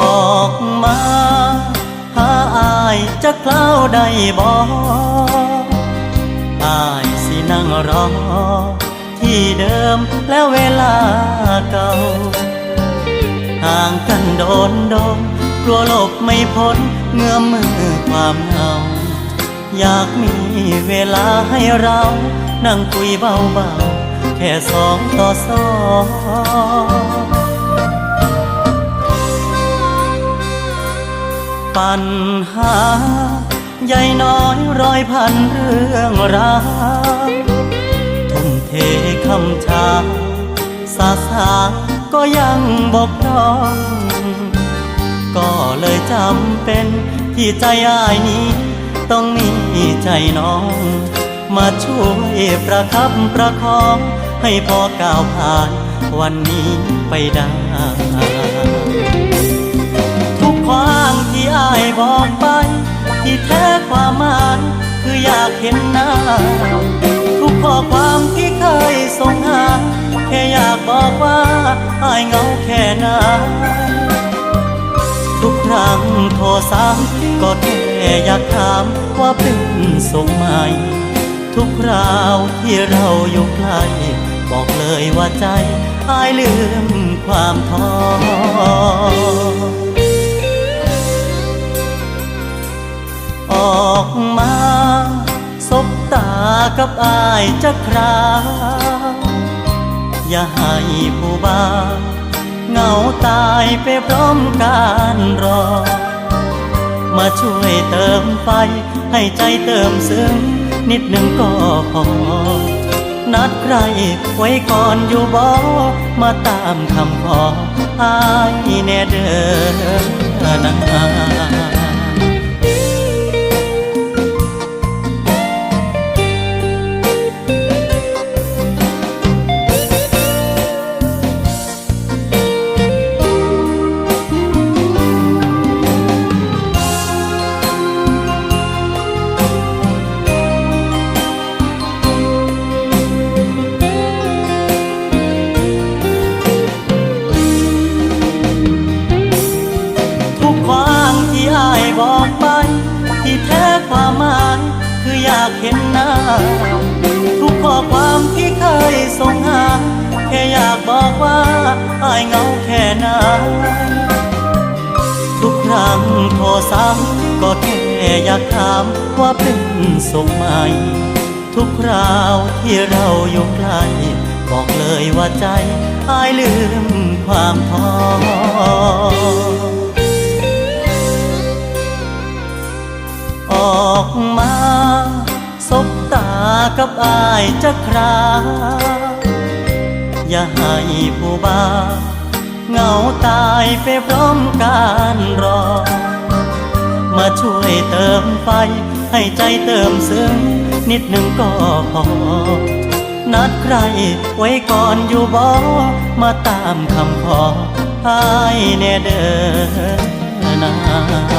ออกมาหาอจะเคล้าได้บ่อายสินั่งรอ ที่เดิมแล้วเวลา เก่า ห่างกันโดนโดนกลัวหลบไม่พ้นเงื้อมมือความเหงา อยากมีเวลาให้เรา นั่งคุยเบาๆ แค่สองต่อสองปัญหาใหญ่น้อยร้อยพันเรื่องราวทุ่มเทคำชา สาสาก็ยังบกพร่อง ก็เลยจำเป็นที่ใจอายนี้ ต้องมีใจน้อง มาช่วยประคับประคอง ให้พอก้าวผ่านวันนี้ไปได้ ทุกความที่อายบอกไป ที่แท้ความหมายคืออยากเห็นหน้า ทุกข้อความที่เคยส่งหา แค่อยากบอกว่าอายเงาแค่ไหนทุกครั้งโทรซ้ำก็แค่อยากถามว่าเป็นสุขไหมทุกคราวที่เราอยู่ใกล้บอกเลยว่าใจอายลืมความท้อออกมา สบตากับอายจะคราว อย่าให้ผู้บ้าเหงาตายไปพร้อมการรอ มาช่วยเติมไฟให้ใจเติมซึ้งนิดหนึ่งก็พอ นัดใครไว้ก่อนอยู่บ่มาตามคำขออายแน่เด้อนะากเห็นหน้า ทุกข้อความที่เคยส่งหา แค่อยากบอกว่าอายเงาแค่ไหนทุกครั้งโทรซ้ำก็แค่อยากถามว่าเป็นสุขไหม ทุกคราวที่เราอยู่ใกล้บอกเลยว่าใจอายลืมความท้อออกมา กับอายจะครา อย่าให้ผู้บ้าเหงาตายไปพร้อมการรอ มาช่วยเติมไฟ ให้ใจเติมซึ้งนิดหนึ่งก็พอ นัดใครไว้ก่อนอยู่บ่มาตามคำขอให้แน่เด้อนะ